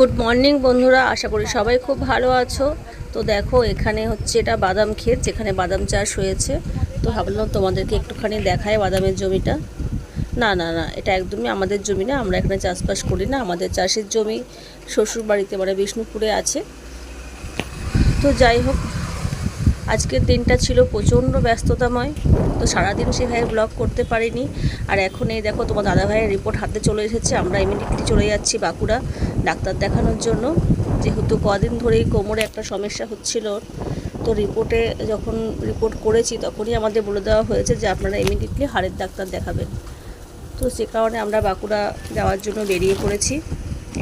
Good morning বন্ধুরা। আশা করি সবাই খুব ভালো আছো। তো দেখো, এখানে হচ্ছে এটা বাদাম ক্ষেত যেখানে বাদাম চাষ হয়েছে। তো ভাবলাম তোমাদেরকে একটুখানি দেখায় বাদামের জমিটা। না না না, এটা একদমই আমাদের জমি না, আমরা এখানে চাষবাস করি না। আমাদের চাষের জমি শ্বশুর বাড়িতে মানে বিষ্ণুপুরে আছে। তো যাই হোক আজকের দিনটা ছিল প্রচণ্ড ব্যস্ততাময়, তো সারাদিন সে সেভাবে ব্লগ করতে পারিনি। আর এখন এই দেখো তোমার দাদাভাইয়ের রিপোর্ট হাতে চলে এসেছে, আমরা ইমিডিয়েটলি চলে যাচ্ছি বাঁকুড়া ডাক্তার দেখানোর জন্য। যেহেতু কদিন ধরেই কোমরে একটা সমস্যা হচ্ছিল, তো রিপোর্টে যখন রিপোর্ট করেছি তখনই আমাদের বলে দেওয়া হয়েছে যে আপনারা ইমিডিয়েটলি হাড়ের ডাক্তার দেখাবেন। তো সে কারণে আমরা বাঁকুড়া যাওয়ার জন্য বেরিয়ে পড়েছি।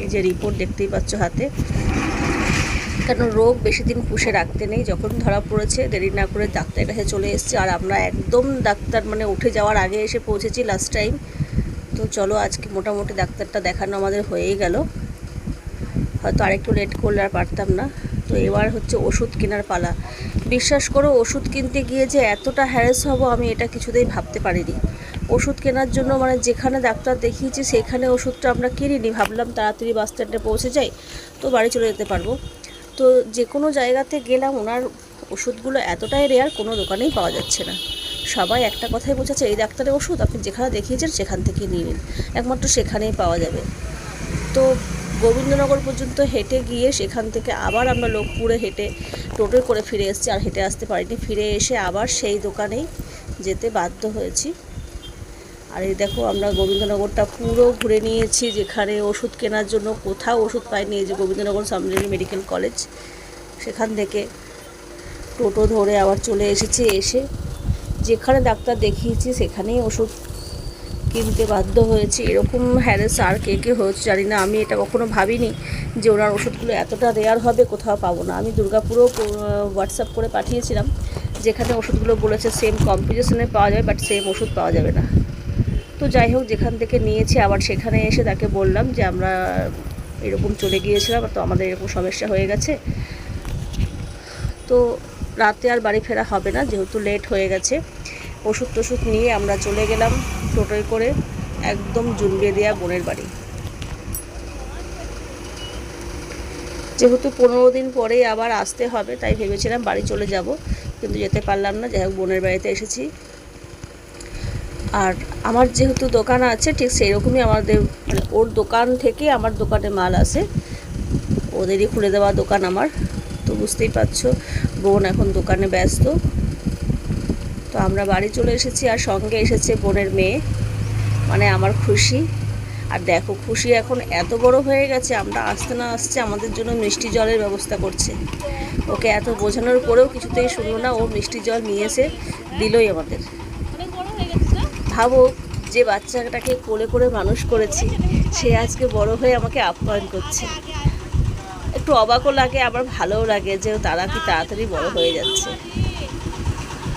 এই যে রিপোর্ট দেখতেই পাচ্ছ হাতে। কেন রোগ বেশি দিন পুষে রাখতে নেই। যখন ধরা পড়েছে, দেরি না করে ডাক্তারের কাছে চলে এসেছি আর আমরা একদম ডাক্তার মানে উঠে যাওয়ার আগে এসে পৌঁছেছি লাস্ট টাইম তো চলো আজকে মোটামুটি ডাক্তারটা দেখানো আমাদের হয়েই গেল। হয়তো আরেকটু লেট করলে আর পারতাম না। তো এবার হচ্ছে ওষুধ কেনার পালা। বিশ্বাস করো, ওষুধ কিনতে গিয়ে যে এতটা হ্যারেস হব আমি এটা কিছুতেই ভাবতে পারিনি। ওষুধ কেনার জন্য মানে যেখানে ডাক্তার দেখিয়েছি, সেখানে ওষুধটা আমরা কিনিনি। ভাবলাম তাড়াতাড়ি বাস স্ট্যান্ডে পৌঁছে যাই, তো বাড়ি চলে যেতে পারব। তো যে কোনো জায়গাতে গেলাম, ওনার ওষুধগুলো এতটাই রেয়ার কোনো দোকানেই পাওয়া যাচ্ছে না। সবাই একটা কথাই বোঝাচ্ছে, এই ডাক্তারের ওষুধ আপনি যেখানে দেখিয়েছেন সেখান থেকে নিয়ে নিন। একমাত্র সেখানেই পাওয়া যাবে। তো গোবিন্দনগর পর্যন্ত হেঁটে গিয়ে সেখান থেকে আবার আমরা লোকপুরে হেঁটে টোটোয় করে ফিরে এসেছি, আর হেঁটে আসতে পারিনি। ফিরে এসে আবার সেই দোকানেই যেতে বাধ্য হয়েছি। আর এই দেখো আমরা গোবিন্দনগরটা পুরো ঘুরে নিয়েছি, যেখানে ওষুধ কেনার জন্য কোথাও ওষুধ পাইনি, এই যে গোবিন্দনগর সামনে মেডিকেল কলেজ। সেখান থেকে টোটো ধরে আবার চলে এসেছি, এসে যেখানে ডাক্তার দেখিয়েছি সেখানেই ওষুধ কিনতে বাধ্য হয়েছি। এরকম হ্যারেস আর কে কে হয়েছে জানি না, আমি এটা কখনো ভাবিনি যে ওনার ওষুধগুলো এতটা রেয়ার হবে, কোথাও পাবো না। আমি দুর্গাপুরেও হোয়াটসঅ্যাপ করে পাঠিয়েছিলাম, যেখানে ওষুধগুলো বলেছে সেম কম্পিটিশনে পাওয়া যাবে বাট সেম ওষুধ পাওয়া যাবে না। তো যাই হোক, যেখান থেকে নিয়েছি, আবার সেখানে এসে তাকে বললাম যে আমরা এরকম চলে গিয়েছিলাম তো আমাদের এরকম সমস্যা হয়ে গেছে। তো রাতে আর বাড়ি ফেরা হবে না, যেহেতু লেট হয়ে গেছে। ওষুধ টষুধ নিয়ে আমরা চলে গেলাম টোটোয় করে একদম জুনবে দেওয়া বোনের বাড়ি। যেহেতু পনেরো দিন পরেই আবার আসতে হবে, তাই ভেবেছিলাম বাড়ি চলে যাব, কিন্তু যেতে পারলাম না। যাই হোক, বোনের বাড়িতে এসেছি। আর আমার যেহেতু দোকান আছে, ঠিক সেই রকমই আমাদের মানে ওর দোকান থেকে আমার দোকানে মাল আসে। ওদেরই খুলে দেওয়া দোকান আমার। তো বুঝতেই পারছ, বোন এখন দোকানে ব্যস্ত। তো আমরা বাড়ি চলে এসেছি আর সঙ্গে এসেছে বোনের মেয়ে। মানে আমার খুশি। আর দেখো, খুশি এখন এত বড় হয়ে গেছে, আমরা আসতে না আসছে আমাদের জন্য মিষ্টি জলের ব্যবস্থা করছে। ওকে এত বোঝানোর পরেও কিছুতেই শুনলো না, ও মিষ্টি জল নিয়ে এসে দিলই আমাদের। ভাবো যে বাচ্চাটাকে কোলে করে মানুষ করেছি, সে আজকে বড় হয়ে আমাকে আপ্যায়ন করছে। একটু অবাকও লাগে, আবার ভালোও লাগে যে তারা কি তাড়াতাড়ি বড় হয়ে যাচ্ছে।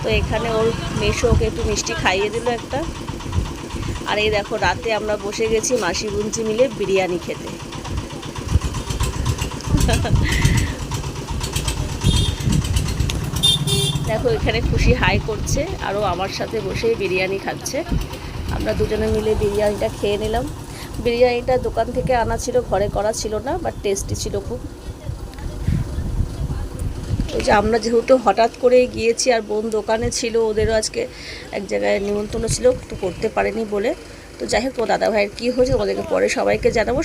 তো এখানে ওর মেশো ওকে একটু মিষ্টি খাইয়ে দিল একটা। আর এই দেখো, রাতে আমরা বসে গেছি মাসি বুঞ্চি মিলে বিরিয়ানি খেতে। দেখো, এখানে খুশি হাই করছে আরও আমার সাথে বসে বিরিয়ানি খাচ্ছে। আমরা দুজনে মিলে বিরিয়ানিটা খেয়ে নিলাম। বিরিয়ানিটা দোকান থেকে আনা ছিল, ঘরে করা ছিল না বাট টেস্টি ছিল খুব। ওই যে আমরা যেহেতু হঠাৎ করে গিয়েছি, আর বোন দোকানে ছিল, ওদেরও আজকে এক জায়গায় নিমন্ত্রণ ছিল, তো করতে পারেনি বলে। তো যাই হোক তো দাদা ভাইয়ের কী হয়েছে, তোমাদেরকে পরে সবাইকে জানাব।